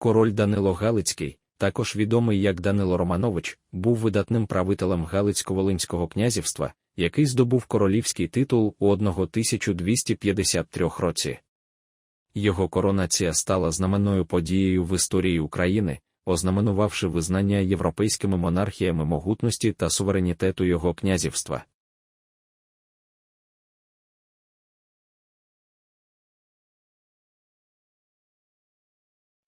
Король Данило Галицький, також відомий як Данило Романович, був видатним правителем Галицько-Волинського князівства, який здобув королівський титул у 1253 році. Його коронація стала знаменною подією в історії України, ознаменувавши визнання європейськими монархіями могутності та суверенітету його князівства.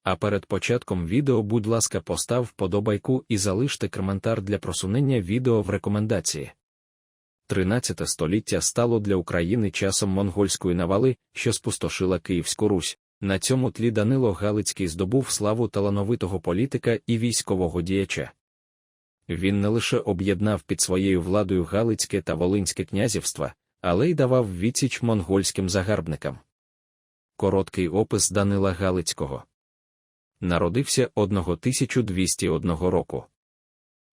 А перед початком відео, будь ласка, постав вподобайку і залиште коментар для просунення відео в рекомендації. 13 століття стало для України часом монгольської навали, що спустошила Київську Русь. На цьому тлі Данило Галицький здобув славу талановитого політика і військового діяча. Він не лише об'єднав під своєю владою Галицьке та Волинське князівства, але й давав відсіч монгольським загарбникам. Короткий опис Данила Галицького народився 1201 року.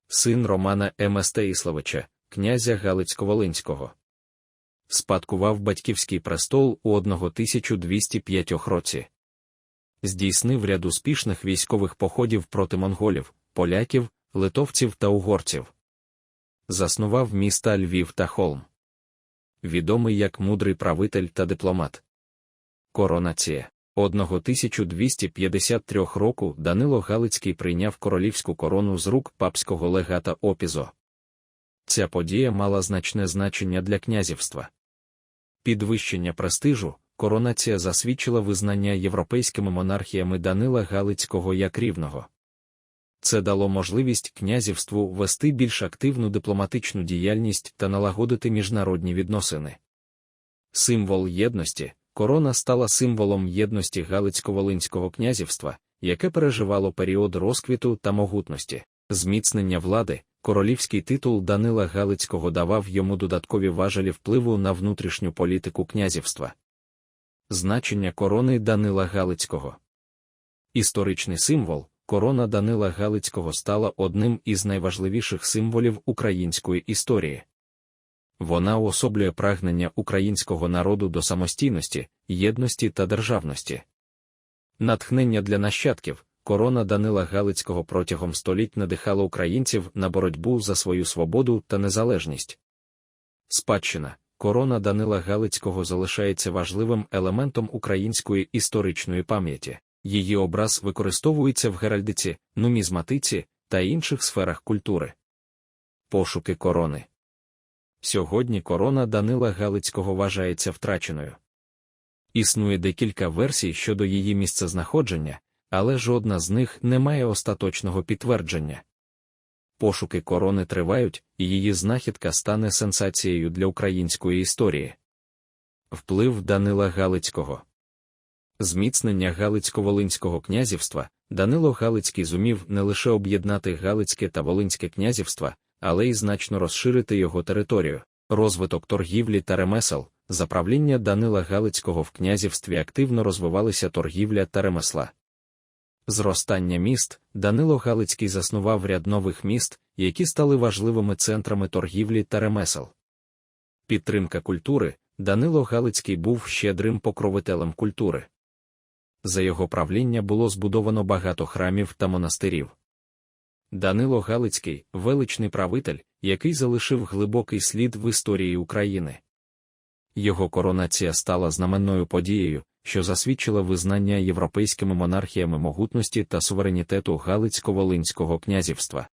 Син Романа Еместеїславича, князя Галицько-Волинського. Спадкував батьківський престол у 1205 році. Здійснив ряд успішних військових походів проти монголів, поляків, литовців та угорців. Заснував міста Львів та Холм. Відомий як мудрий правитель та дипломат. Коронація 1253 року Данило Галицький прийняв королівську корону з рук папського легата Опізо. Ця подія мала значне значення для князівства. Підвищення престижу, коронація засвідчила визнання європейськими монархіями Данила Галицького як рівного. Це дало можливість князівству вести більш активну дипломатичну діяльність та налагодити міжнародні відносини. Символ єдності, корона стала символом єдності Галицько-Волинського князівства, яке переживало період розквіту та могутності, зміцнення влади, королівський титул Данила Галицького давав йому додаткові важелі впливу на внутрішню політику князівства. Значення корони Данила Галицького історичний символ. Корона Данила Галицького стала одним із найважливіших символів української історії. Вона уособлює прагнення українського народу до самостійності, єдності та державності. Натхнення для нащадків, корона Данила Галицького протягом століть надихала українців на боротьбу за свою свободу та незалежність. Спадщина корона Данила Галицького залишається важливим елементом української історичної пам'яті. Її образ використовується в геральдиці, нумізматиці та інших сферах культури. Пошуки корони Сьогодні корона Данила Галицького вважається втраченою. Існує декілька версій щодо її місцезнаходження, але жодна з них не має остаточного підтвердження. Пошуки корони тривають, і її знахідка стане сенсацією для української історії. Вплив Данила Галицького Зміцнення Галицько-Волинського князівства Данило Галицький зумів не лише об'єднати Галицьке та Волинське князівства, але й значно розширити його територію, розвиток торгівлі та ремесел, за правління Данила Галицького в князівстві активно розвивалися торгівля та ремесла. Зростання міст Данило Галицький заснував ряд нових міст, які стали важливими центрами торгівлі та ремесел. Підтримка культури Данило Галицький був щедрим покровителем культури. За його правління було збудовано багато храмів та монастирів. Данило Галицький величний правитель, який залишив глибокий слід в історії України. Його коронація стала знаменною подією, що засвідчила визнання європейськими монархіями могутності та суверенітету Галицько-Волинського князівства.